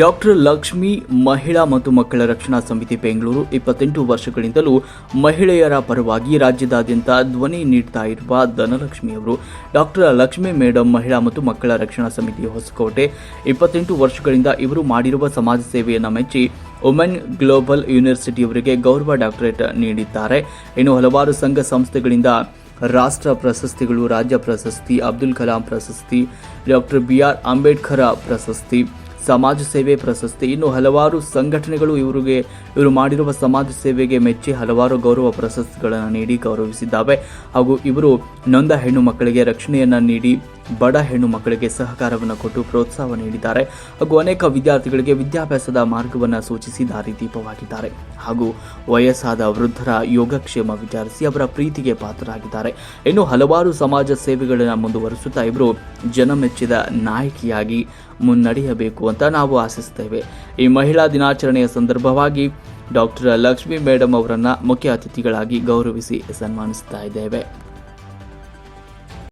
Doctor Lakshmi ಮಹಿಳಾ ಮತ್ತು ಮಕ್ಕಳ ರಕ್ಷಣಾ ಸಮಿತಿ ಬೆಂಗಳೂರು ಇಪ್ಪತ್ತೆಂಟು ವರ್ಷಗಳಿಂದಲೂ ಮಹಿಳೆಯರ ಪರವಾಗಿ ರಾಜ್ಯದಾದ್ಯಂತ ಧ್ವನಿ ನೀಡ್ತಾ ಇರುವ ಧನಲಕ್ಷ್ಮಿ ಅವರು. ಡಾಕ್ಟರ್ ಲಕ್ಷ್ಮಿ ಮೇಡಂ ಮಹಿಳಾ ಮತ್ತು ಮಕ್ಕಳ ರಕ್ಷಣಾ ಸಮಿತಿ ಹೊಸಕೋಟೆ. ಇಪ್ಪತ್ತೆಂಟು ವರ್ಷಗಳಿಂದ ಇವರು ಮಾಡಿರುವ ಸಮಾಜ ಸೇವೆಯನ್ನು ಮೆಚ್ಚಿ ವುಮೆನ್ ಗ್ಲೋಬಲ್ ಯೂನಿವರ್ಸಿಟಿಯವರಿಗೆ ಗೌರವ ಡಾಕ್ಟರೇಟ್ ನೀಡಿದ್ದಾರೆ. ಇನ್ನು ಹಲವಾರು ಸಂಘ ಸಂಸ್ಥೆಗಳಿಂದ ರಾಷ್ಟ್ರ ಪ್ರಶಸ್ತಿಗಳು, ರಾಜ್ಯ ಪ್ರಶಸ್ತಿ, ಅಬ್ದುಲ್ ಕಲಾಂ ಪ್ರಶಸ್ತಿ, ಡಾಕ್ಟರ್ ಬಿ ಆರ್ ಅಂಬೇಡ್ಕರ್ ಪ್ರಶಸ್ತಿ ಸಮಾಜ ಸೇವೆ ಪ್ರಶಸ್ತಿ. ಇನ್ನು ಹಲವಾರು ಸಂಘಟನೆಗಳು ಇವರಿಗೆ, ಇವರು ಮಾಡಿರುವ ಸಮಾಜ ಸೇವೆಗೆ ಮೆಚ್ಚಿ ಹಲವಾರು ಗೌರವ ಪ್ರಶಸ್ತಿಗಳನ್ನು ನೀಡಿ ಗೌರವಿಸಿದ್ದಾವೆ. ಹಾಗೂ ಇವರು ನೊಂದ ಹೆಣ್ಣು ಮಕ್ಕಳಿಗೆ ರಕ್ಷಣೆಯನ್ನು ನೀಡಿ ಬಡ ಹೆಣ್ಣು ಮಕ್ಕಳಿಗೆ ಸಹಕಾರವನ್ನು ಕೊಟ್ಟು ಪ್ರೋತ್ಸಾಹ ನೀಡಿದ್ದಾರೆ. ಹಾಗೂ ಅನೇಕ ವಿದ್ಯಾರ್ಥಿಗಳಿಗೆ ವಿದ್ಯಾಭ್ಯಾಸದ ಮಾರ್ಗವನ್ನು ಸೂಚಿಸಿ ದಾರಿದೀಪವಾಗಿದ್ದಾರೆ ಹಾಗೂ ವಯಸ್ಸಾದ ವೃದ್ಧರ ಯೋಗಕ್ಷೇಮ ವಿಚಾರಿಸಿ ಅವರ ಪ್ರೀತಿಗೆ ಪಾತ್ರರಾಗಿದ್ದಾರೆ. ಇನ್ನು ಹಲವಾರು ಸಮಾಜ ಸೇವೆಗಳನ್ನು ಮುಂದುವರಿಸುತ್ತಾ ಇವರು ಜನಮೆಚ್ಚಿದ ನಾಯಕಿಯಾಗಿ ಮುನ್ನಡೆಯಬೇಕು ಅಂತ ನಾವು ಆಶಿಸುತ್ತೇವೆ. ಈ ಮಹಿಳಾ ದಿನಾಚರಣೆಯ ಸಂದರ್ಭವಾಗಿ ಡಾಕ್ಟರ್ ಲಕ್ಷ್ಮಿ ಮೇಡಮ್ ಅವರನ್ನು ಮುಖ್ಯ ಅತಿಥಿಗಳಾಗಿ ಗೌರವಿಸಿ ಸನ್ಮಾನಿಸ್ತಾ ಇದ್ದೇವೆ.